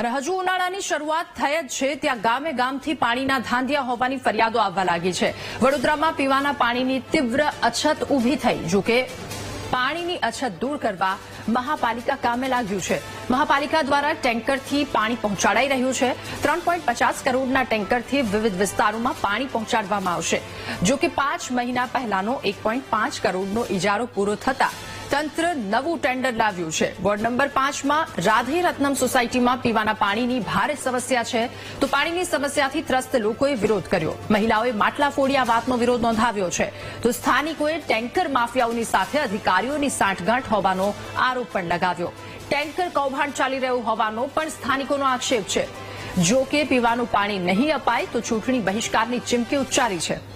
અને હજુ ઉનાળાની શરૂઆત થઈ જ છે. ત્યાં ગામે ગામથી પાણીના ધાંધિયા હોવાની ફરિયાદો આવવા લાગી છે. વડોદરામાં પીવાના પાણીની તીવ્ર અછત ઊભી થઈ જોકે પાણીની અછત દૂર કરવા મહાપાલિકા કામે લાગ્યું છે. મહાપાલિકા દ્વારા ટેન્કરથી પાણી પહોંચાડાઈ રહ્યું છે. ત્રણ પોઈન્ટ પચાસ કરોડના ટેન્કરથી વિવિધ વિસ્તારોમાં પાણી પહોંચાડવામાં આવશે. જો કે પાંચ મહિના પહેલાનો એક પાંચ કરોડનો ઇજારો પૂરો થતા તંત્ર નવું ટેન્ડર લાવ્યું છે. વોર્ડ નંબર પાંચમાં રાધે રત્નમ સોસાયટીમાં પીવાના પાણીની ભારે સમસ્યા છે. તો પાણીની સમસ્યાથી ત્રસ્ત લોકોએ વિરોધ કર્યો. મહિલાઓએ માટલા ફોડી વાતનો વિરોધ નોંધાવ્યો છે. તો સ્થાનિકોએ ટેન્કર માફિયાઓની સાથે અધિકારીઓની સાંઠગાંઠ હોવાનો આરોપ પણ લગાવ્યો. ટેન્કર કૌભાંડ ચાલી રહ્યું હોવાનો પણ સ્થાનિકોનો આક્ષેપ છે. જો કે પીવાનું પાણી નહીં અપાય તો ચૂંટણી બહિષ્કારની ચીમકી ઉચ્ચારી છે.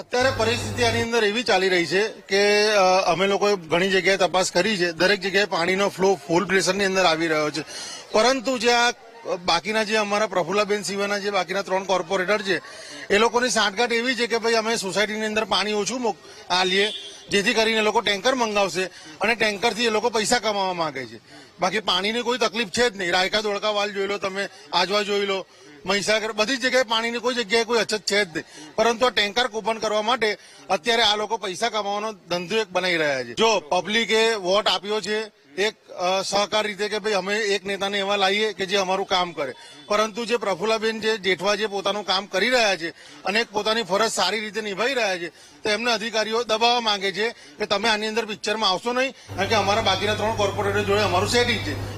અત્યારે પરિસ્થિતિ આની અંદર એવી ચાલી રહી છે કે અમે લોકોએ ઘણી જગ્યાએ તપાસ કરી છે. દરેક જગ્યાએ પાણીનો ફ્લો ફૂલ પ્રેશરની અંદર આવી રહ્યો છે. પરંતુ જે આ બાકીના જે અમારા પ્રફુલ્લાબેન સિવાના જે બાકીના ત્રણ કોર્પોરેટર છે, એ લોકોની સાંઠગાંઠ એવી છે કે ભાઈ અમે સોસાયટીની અંદર પાણી ઓછું આલીએ જેથી કરીને લોકો ટેન્કર મંગાવશે અને ટેન્કરથી એ લોકો પૈસા કમાવા માંગે છે. બાકી પાણીની કોઈ તકલીફ છે જ નહીં. રાયકા ધોળકા વાલ જોઈ લો તમે, આજવા જોઈ લો. મહીસાગર બધી જગ્યાએ પાણીની કોઈ જગ્યાએ કોઈ અછત છે જ નહીં. પરંતુ આ ટેન્કર કૂપન કરવા માટે અત્યારે આ લોકો પૈસા કમાવાનો ધંધો એક બનાવી રહ્યા છે. જો પબ્લિકે વોટ આપ્યો છે, એક સહકાર રીતે કે ભાઈ અમે એક નેતાને એવા લાવીએ કે જે અમારું કામ કરે. પરંતુ જે પ્રફુલ્લાબેન જે જેઠવા જે પોતાનું કામ કરી રહ્યા છે અને પોતાની ફરજ સારી રીતે નિભાઈ રહ્યા છે, તો એમને અધિકારીઓ દબાવવા માંગે છે કે તમે આની અંદર પિક્ચરમાં આવશો નહીં, કારણ કે અમારા બાકીના ત્રણ કોર્પોરેટર જોડે અમારું સેટિંગ છે.